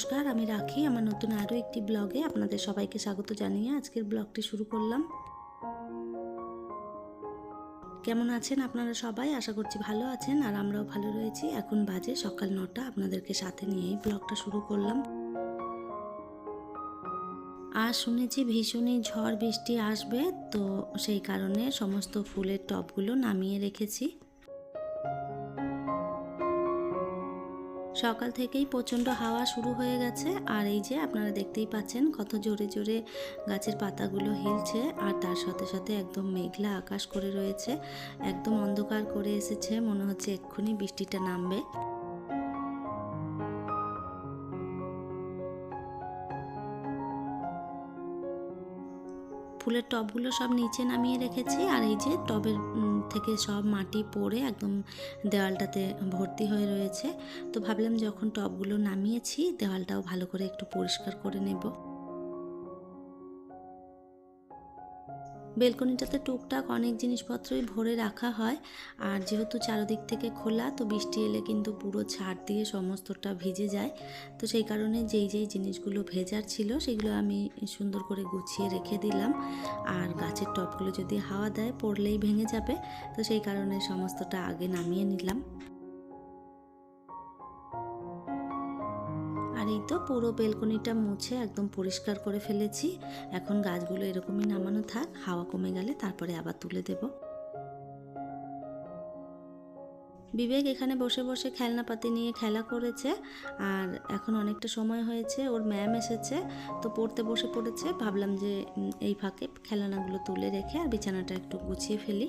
নমস্কার, আমি রাখি। আমার নতুন আরও একটি ব্লগে আপনাদের সবাইকে স্বাগত জানিয়ে আজকের ব্লগটি শুরু করলাম। কেমন আছেন আপনারা সবাই? আশা করছি ভালো আছেন আর আমরাও ভালো রয়েছি। এখন বাজে সকাল নটা। আপনাদেরকে সাথে নিয়েই ব্লগটা শুরু করলাম। আর শুনেছি ভীষণই ঝড় বৃষ্টি আসবে, তো সেই কারণে সমস্ত ফুলের টবগুলো নামিয়ে রেখেছি। সকাল থেকেই প্রচণ্ড হাওয়া শুরু হয়ে গেছে। আর এই যে আপনারা দেখতেই পাচ্ছেন কত জোরে জোরে গাছের পাতাগুলো হিলছে আর তার সাথে সাথে একদম মেঘলা আকাশ করে রয়েছে। একদম অন্ধকার করে এসেছে, মনে হচ্ছে এক্ষুনি বৃষ্টিটা নামবে। ফুলের টবগুলো সব নিচে নামিয়ে রেখেছি আর এই যে টবের থেকে সব মাটি পড়ে একদম দেওয়ালটাতে ভর্তি হয়ে রয়েছে। তো ভাবলাম যখন টবগুলো নামিয়েছি দেওয়ালটাও ভালো করে একটু পরিষ্কার করে নেব। বেলকনিটাতে টুকটাক অনেক জিনিসপত্রই ভরে রাখা হয়। আর যেহেতু চারদিক থেকে খোলা, তো বৃষ্টি এলে কিন্তু পুরো ছাদ দিয়ে সমস্তটা ভিজে যায়। তো সেই কারণে যেই যেই জিনিসগুলো ভেজার ছিল, সেগুলো আমি সুন্দর করে গুছিয়ে রেখে দিলাম। আর গাছের টবগুলো যদি হাওয়া দেয়, পড়লেই ভেঙে যাবে। তো সেই কারণে সমস্তটা আগে নামিয়ে নিলাম। আর এই তো পুরো বেলকনিটা মুছে একদম পরিষ্কার করে ফেলেছি। এখন গাছগুলো এরকমই নামানো থাক, হাওয়া কমে গেলে তারপরে আবার তুলে দেব। বিবেক এখানে বসে বসে খেলনাপাতি নিয়ে খেলা করেছে আর এখন অনেকটা সময় হয়েছে, ওর ম্যাম এসেছে তো পড়তে বসে পড়েছে। ভাবলাম যে এই ফাঁকে খেলনাগুলো তুলে রেখে আর বিছানাটা একটু গুছিয়ে ফেলি।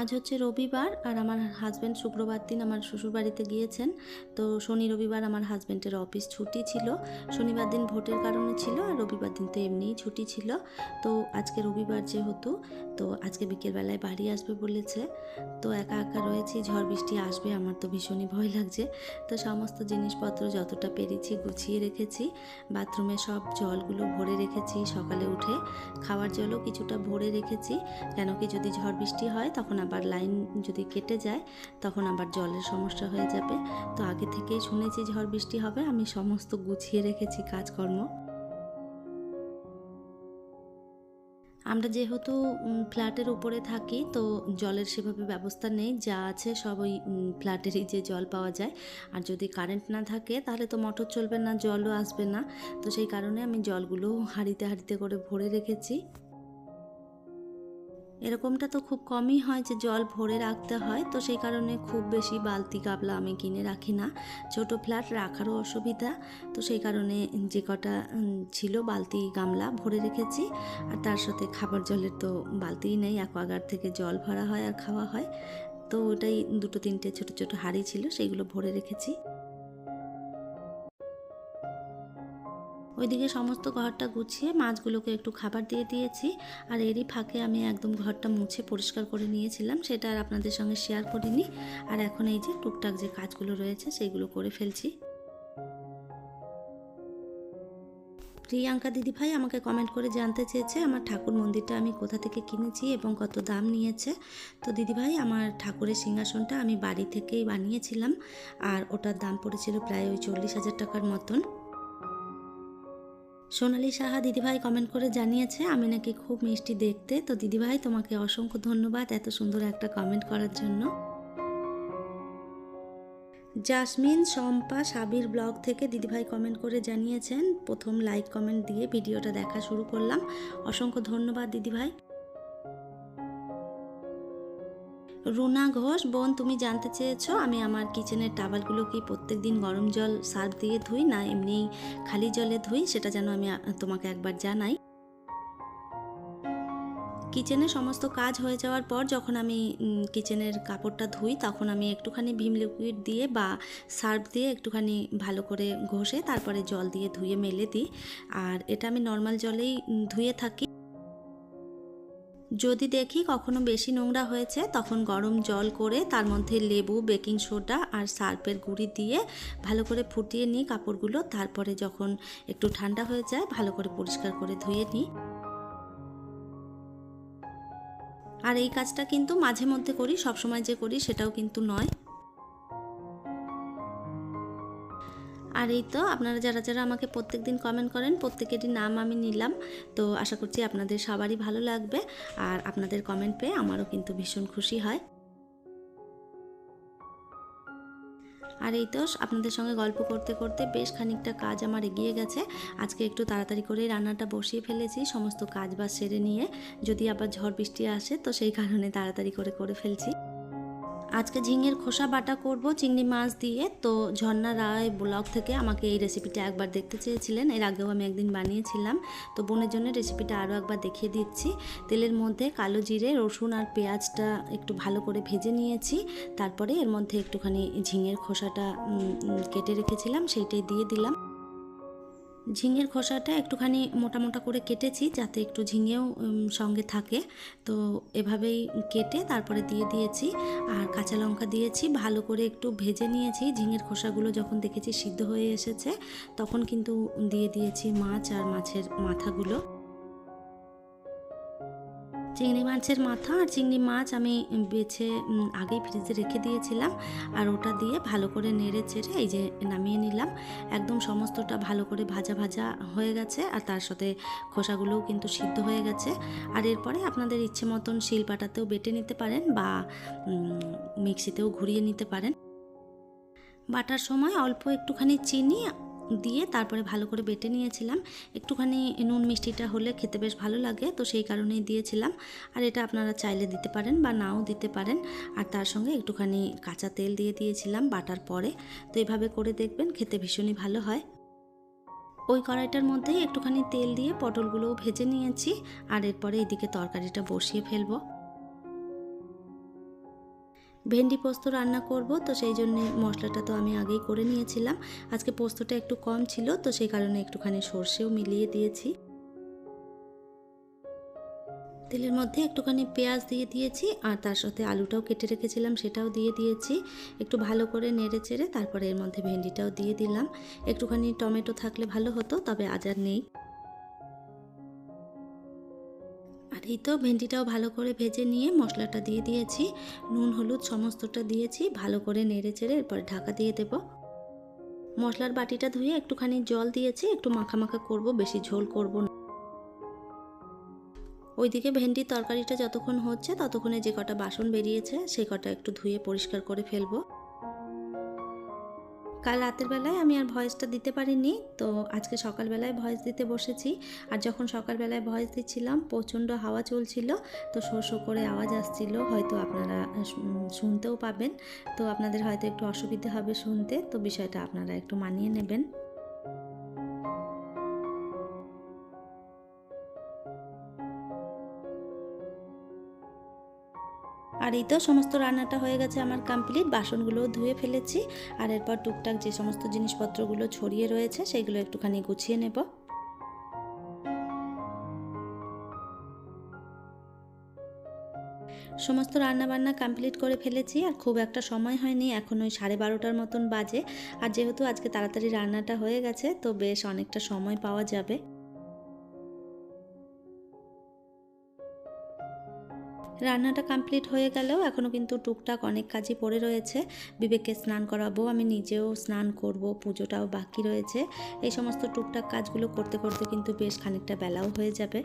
আজ হচ্ছে রবিবার আর আমার হাজব্যান্ড শুক্রবার দিন আমার শ্বশুরবাড়িতে গিয়েছেন। তো শনি রবিবার আমার হাজব্যান্ডের অফিস ছুটি ছিল। শনিবার দিন ভোটের কারণে ছিল আর রবিবার দিন তো এমনিই ছুটি ছিল। তো আজকে রবিবার যেহেতু, তো আজকে বিকেলবেলায় বাড়ি আসবে বলেছে। তো একা একা রয়েছি, ঝড় বৃষ্টি আসবে, আমার তো ভীষণই ভয় লাগছে। তো সমস্ত জিনিসপত্র যতটা পেরেছি গুছিয়ে রেখেছি। বাথরুমে সব জলগুলো ভরে রেখেছি সকালে উঠে। খাওয়ার জলও কিছুটা ভরে রেখেছি। কেন কি যদি ঝড় বৃষ্টি হয় তখন আবার লাইন যদি কেটে যায়, তখন আবার জলের সমস্যা হয়ে যাবে। তো আগে থেকেই শুনেছি ঝড় বৃষ্টি হবে, আমি সমস্ত গুছিয়ে রেখেছি কাজকর্ম। আমরা যেহেতু ফ্ল্যাটের উপরে থাকি, তো জলের সেভাবে ব্যবস্থা নেই, যা আছে সব ওই ফ্ল্যাটেরই যে জল পাওয়া যায়। আর যদি কারেন্ট না থাকে, তাহলে তো মোটর চলবে না, জলও আসবে না। তো সেই কারণে আমি জলগুলো হাঁড়িতে হাঁড়িতে করে ভরে রেখেছি। এরকমটা তো খুব কমই হয় যে জল ভরে রাখতে হয়, তো সেই কারণে খুব বেশি বালতি গাবলা আমি কিনে রাখি না। ছোট ফ্ল্যাট রাখারও অসুবিধা, তো সেই কারণে যে কটা ছিল বালতি গামলা ভরে রেখেছি, আর তার সাথে খাবার জলের তো বালতিই নেই অ্যাকোয়াগার্ড থেকে জল ভরা হয় আর খাওয়া হয়। তো ওটাই দুটো তিনটে ছোট ছোট হাঁড়ি ছিল, সেইগুলো ভরে রেখেছি। ওইদিকে সমস্ত ঘরটা গুছিয়ে মাছগুলোকে একটু খাবার দিয়ে দিয়েছি। আর এরই ফাঁকে আমি একদম ঘরটা মুছে পরিষ্কার করে নিয়েছিলাম, সেটা আর আপনাদের সঙ্গে শেয়ার করিনি। আর এখন এই যে টুকটাক যে কাজগুলো রয়েছে সেইগুলো করে ফেলছি। প্রিয়াঙ্কা দিদিভাই আমাকে কমেন্ট করে জানতে চেয়েছে, আমার ঠাকুর মন্দিরটা আমি কোথা থেকে কিনেছি এবং কত দাম নিয়েছে? তো দিদিভাই, আমার ঠাকুরের সিংহাসনটা আমি বাড়ি থেকেই বানিয়েছিলাম, আর ওটার দাম পড়েছিল প্রায় ওই চল্লিশ হাজার টাকার মতন। সোনালি সাহা দিদিভাই কমেন্ট করে জানিয়েছে, আমি নাকি খুব মিষ্টি দেখতে। তো দিদিভাই, তোমাকে অসংখ্য ধন্যবাদ এত সুন্দর একটা কমেন্ট করার জন্য। জাসমিন, শম্পা, সাবির ব্লগ থেকে দিদিভাই কমেন্ট করে জানিয়েছেন, প্রথম লাইক কমেন্ট দিয়ে ভিডিওটা দেখা শুরু করলাম। অসংখ্য ধন্যবাদ দিদিভাই। রুনা ঘোষ, বোন, তুমি জানতে চেয়েছো, আমি আমার কিচেনের টাওয়ালগুলো কি প্রত্যেক দিন গরম জল সার্ফ দিয়ে ধুই, না এমনি খালি জলে ধুই, সেটা যেন আমি তোমাকে একবার জানাই। কিচেনে সমস্ত কাজ হয়ে যাওয়ার পর যখন আমি কিচেনের কাপড়টা ধুই, তখন আমি একটুখানি ভীম লিকুইড দিয়ে বা সার্ফ দিয়ে একটুখানি ভালো করে ঘষে, তারপরে জল দিয়ে ধুয়ে মেলে দিই। আর এটা আমি নর্মাল জলেই ধুয়ে থাকি। যদি দেখি কখনো বেশি নোংরা হয়েছে, তখন গরম জল করে তার মধ্যে লেবু, বেকিং সোডা আর সার্পের গুঁড়ি দিয়ে ভালো করে ফুটিয়ে নিই কাপড়গুলো। তারপরে যখন একটু ঠান্ডা হয়ে যায়, ভালো করে পরিষ্কার করে ধুয়ে নিই। আর এই কাজটা কিন্তু মাঝে মধ্যে করি, সবসময় যে করি সেটাও কিন্তু নয়। আর এই তো আপনারা যারা যারা আমাকে প্রত্যেক দিন কমেন্ট করেন, প্রত্যেকেরই নাম আমি নিলাম। তো আশা করছি আপনাদের সবারই ভালো লাগবে আর আপনাদের কমেন্ট পেয়ে আমারও কিন্তু ভীষণ খুশি হয়। আর এই তো আপনাদের সঙ্গে গল্প করতে করতে বেশ খানিকটা কাজ আমার এগিয়ে গেছে। আজকে একটু তাড়াতাড়ি করে রান্নাটা বসিয়ে ফেলেছি, সমস্ত কাজ বাজ সেরে নিয়ে। যদি আবার ঝড় বৃষ্টি আসে তো সেই কারণে তাড়াতাড়ি করে করে ফেলছি। আজকে ঝিঙের খোসা বাটা করব, চিংড়ি মাছ দিয়ে। তো ঝর্ণা রায় ব্লগ থেকে আমাকে এই রেসিপিটা একবার দেখতে চেয়েছিলেন। এর আগেও আমি একদিন বানিয়েছিলাম। তো বোনের জন্য রেসিপিটা আরও একবার দেখিয়ে দিচ্ছি। তেলের মধ্যে কালো জিরে, রসুন আর পেঁয়াজটা একটু ভালো করে ভেজে নিয়েছি। তারপরে এর মধ্যে একটুখানি ঝিঙের খোসাটা কেটে রেখেছিলাম, সেইটাই দিয়ে দিলাম। ঝিঙের খোসাটা একটুখানি মোটা মোটা করে কেটেছি যাতে একটু ঝিঙেও সঙ্গে থাকে। তো এভাবেই কেটে তারপরে দিয়ে দিয়েছি। আর কাঁচা লঙ্কা দিয়েছি। ভালো করে একটু ভেজে নিয়েছি। ঝিঙের খোসাগুলো যখন দেখেছি সিদ্ধ হয়ে এসেছে, তখন কিন্তু দিয়ে দিয়েছি মাছ আর মাছের মাথাগুলো। চিংড়ি মাছের মাথা আর চিংড়ি মাছ আমি বেছে আগেই ফ্রিজে রেখে দিয়েছিলাম। আর ওটা দিয়ে ভালো করে নেড়ে চেড়ে এই যে নামিয়ে নিলাম। একদম সমস্তটা ভালো করে ভাজা ভাজা হয়ে গেছে আর তার সাথে খোসাগুলোও কিন্তু সিদ্ধ হয়ে গেছে। আর এরপরে আপনাদের ইচ্ছে মতন শিলপাটাতেও বেটে নিতে পারেন বা মিক্সিতেও ঘুরিয়ে নিতে পারেন। বাটার সময় অল্প একটুখানি চিনি দিয়ে তারপরে ভালো করে বেটে নিয়েছিলাম। একটুখানি নুন মিষ্টিটা হলে খেতে বেশ ভালো লাগে, তো সেই কারণেই দিয়েছিলাম। আর এটা আপনারা চাইলে দিতে পারেন বা নাও দিতে পারেন। আর তার সঙ্গে একটুখানি কাঁচা তেল দিয়ে দিয়েছিলাম বাটার পরে। তো এভাবে করে দেখবেন, খেতে ভীষণই ভালো হয়। ওই কড়াইটার মধ্যেই একটুখানি তেল দিয়ে পটলগুলোও ভেজে নিয়েছি। আর এরপরে এদিকে তরকারিটা বসিয়ে ফেলব। ভেন্ডি পোস্ত রান্না করব, তো সেই জন্যে মশলাটা তো আমি আগেই করে নিয়েছিলাম। আজকে পোস্তটা একটু কম ছিল, তো সেই কারণে একটুখানি সর্ষেও মিলিয়ে দিয়েছি। তেলের মধ্যে একটুখানি পেঁয়াজ দিয়ে দিয়েছি, আর তার সাথে আলুটাও কেটে রেখেছিলাম, সেটাও দিয়ে দিয়েছি। একটু ভালো করে নেড়ে চেড়ে তারপরে এর মধ্যে ভেন্ডিটাও দিয়ে দিলাম। একটুখানি টমেটো থাকলে ভালো হতো, তবে আজ আর নেই। এই তো ভেন্ডিটাও ভালো করে ভেজে নিয়ে মশলাটা দিয়ে দিয়েছি। নুন, হলুদ সমস্তটা দিয়েছি, ভালো করে নেড়ে চেড়ে এরপর ঢাকা দিয়ে দেব। মশলার বাটিটা ধুয়ে একটুখানি জল দিয়েছি, একটু মাখা মাখা করব, বেশি ঝোল করব না। ওইদিকে ভেন্ডির তরকারিটা যতক্ষণ হচ্ছে ততক্ষণে যে কটা বাসন বেরিয়েছে সেই কটা একটু ধুয়ে পরিষ্কার করে ফেলব। কাল রাতের বেলায় আমি আর ভয়েসটা দিতে পারিনি, তো আজকে সকালবেলায় ভয়েস দিতে বসেছি। আর যখন সকালবেলায় ভয়েস দিচ্ছিলাম, প্রচণ্ড হাওয়া চলছিল, তো শো শো করে আওয়াজ আসছিল। হয়তো আপনারা শুনতেও পাবেন। তো আপনাদের হয়তো একটু অসুবিধে হবে শুনতে, তো বিষয়টা আপনারা একটু মানিয়ে নেবেন। আর এই তো সমস্ত রান্নাটা হয়ে গেছে আমার কমপ্লিট বাসনগুলোও ধুয়ে ফেলেছি। আর এরপর টুকটাক যে সমস্ত জিনিসপত্রগুলো ছড়িয়ে রয়েছে, সেগুলো একটুখানি গুছিয়ে নেব। সমস্ত রান্না বান্না কমপ্লিট করে ফেলেছি, আর খুব একটা সময় হয়নি। এখন ওই সাড়ে বারোটার মতন বাজে। আর যেহেতু আজকে তাড়াতাড়ি রান্নাটা হয়ে গেছে, তো বেশ অনেকটা সময় পাওয়া যাবে। রান্নাটা কমপ্লিট হয়ে গেলেও এখনও কিন্তু টুকটাক অনেক কাজই পড়ে রয়েছে। বিবেককে স্নান করাবো, আমি নিজেও স্নান করব, পুজোটাও বাকি রয়েছে। এই সমস্ত টুকটাক কাজগুলো করতে করতে কিন্তু বেশ খানিকটা বেলাও হয়ে যাবে।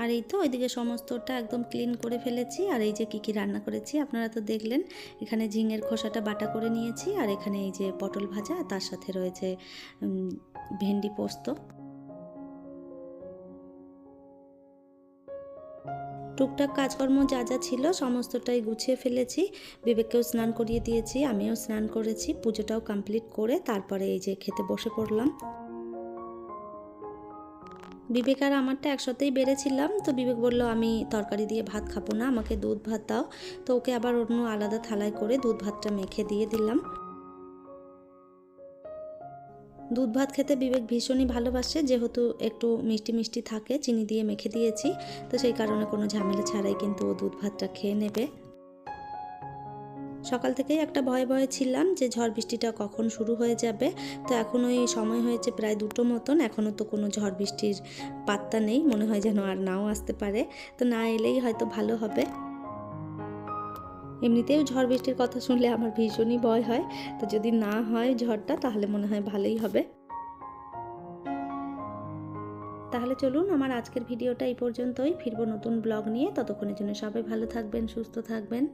আর এই তো ওইদিকে সমস্তটা একদম ক্লিন করে ফেলেছি, আর এই যে কী কী রান্না করেছি আপনারা তো দেখলেন। এখানে ঝিঙের খোসাটা বাটা করে নিয়েছি, আর এখানে এই যে পটল ভাজা তার সাথে রয়েছে ভেন্ডি পোস্ত। টুকটাক কাজকর্ম যা যা ছিল সমস্তটাই গুছিয়ে ফেলেছি। বিবেককেও স্নান করিয়ে দিয়েছি, আমিও স্নান করেছি, পুজোটাও কমপ্লিট করে তারপরে এই যে খেতে বসে পড়লাম। বিবেক আর আমারটা একসাথেই বেড়েছিলাম। তো বিবেক বলল, আমি তরকারি দিয়ে ভাত খাব না, আমাকে দুধ ভাত দাও। তো ওকে আবার অন্য আলাদা থালায় করে দুধ ভাতটা মেখে দিয়ে দিলাম। দুধ ভাত খেতে বিবেক ভীষণই ভালোবাসে, যেহেতু একটু মিষ্টি মিষ্টি থাকে, চিনি দিয়ে মেখে দিয়েছি। তো সেই কারণে কোনো ঝামেলা ছাড়াই কিন্তু ও দুধ ভাতটা খেয়ে নেবে। সকাল থেকেই একটা ভয়ে ভয়ে ছিলাম যে ঝড় বৃষ্টিটা কখন শুরু হয়ে যাবে। তো এখন ওই সময় হয়েছে প্রায় দুটো মতন। এখনও তো কোনো ঝড় বৃষ্টির পাত্তা নেই। মনে হয় যেন আর নাও আসতে পারে। তো না এলেই হয়তো ভালো হবে। এমনিতেও ঝড় বৃষ্টির কথা শুনলে আমার ভীষণই ভয় হয়। তো যদি না হয় ঝড়টা, তাহলে মনে হয় ভালোই হবে। তাহলে চলুন, আমার আজকের ভিডিওটা এই পর্যন্তই। ফিরবো নতুন ব্লগ নিয়ে। ততক্ষণের জন্য সবাই ভালো থাকবেন, সুস্থ থাকবেন।